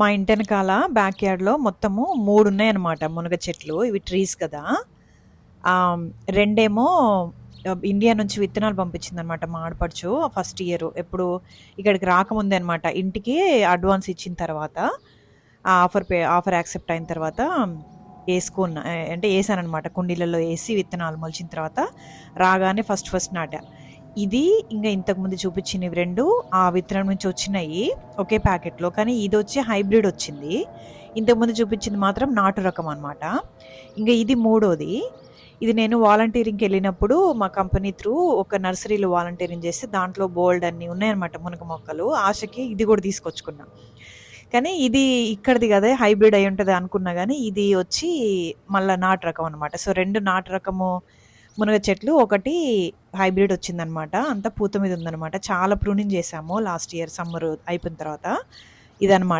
మా ఇంటి వెనకాల బ్యాక్ యార్డ్లో మొత్తము మూడు ఉన్నాయన్నమాట మునగ చెట్లు ఇవి ట్రీస్ కదా. రెండేమో ఇండియా నుంచి విత్తనాలు పంపించిందనమాట మా ఆడపడుచు ఫస్ట్ ఇయర్ ఎప్పుడు ఇక్కడికి రాకముందే అనమాట ఇంటికి అడ్వాన్స్ ఇచ్చిన తర్వాత ఆ ఆఫర్ పే ఆఫర్ యాక్సెప్ట్ అయిన తర్వాత వేసుకున్న అంటే వేసానమాట కుండీలలో వేసి విత్తనాలు మొలిచిన తర్వాత రాగానే ఫస్ట్ ఫస్ట్ నాటా. ఇది ఇంకా ఇంతకుముందు చూపించినవి రెండు ఆ విత్తనం నుంచి వచ్చినాయి ఒకే ప్యాకెట్లో. కానీ ఇది వచ్చి హైబ్రిడ్ వచ్చింది. ఇంతకుముందు చూపించింది మాత్రం నాటు రకం అనమాట ఇంకా ఇది మూడోది. ఇది నేను వాలంటీరింగ్కి వెళ్ళినప్పుడు మా కంపెనీ త్రూ ఒక నర్సరీలో వాలంటీరింగ్ చేస్తే దాంట్లో బోల్డ్ అన్ని ఉన్నాయన్నమాట మునగ మొక్కలు. ఆశకి ఇది కూడా తీసుకొచ్చుకున్నా. కానీ ఇది ఇక్కడిది కదా హైబ్రిడ్ అయి ఉంటుంది అనుకున్నా కానీ ఇది వచ్చి మళ్ళీ నాటు రకం అనమాట సో రెండు నాటు రకము మునగ చెట్లు ఒకటి హైబ్రిడ్ వచ్చిందనమాట. అంతా పూత మీద ఉందన్నమాట చాలా ప్రూనింగ్ చేసాము లాస్ట్ ఇయర్ సమ్మర్ అయిపోయిన తర్వాత. ఇదనమాట.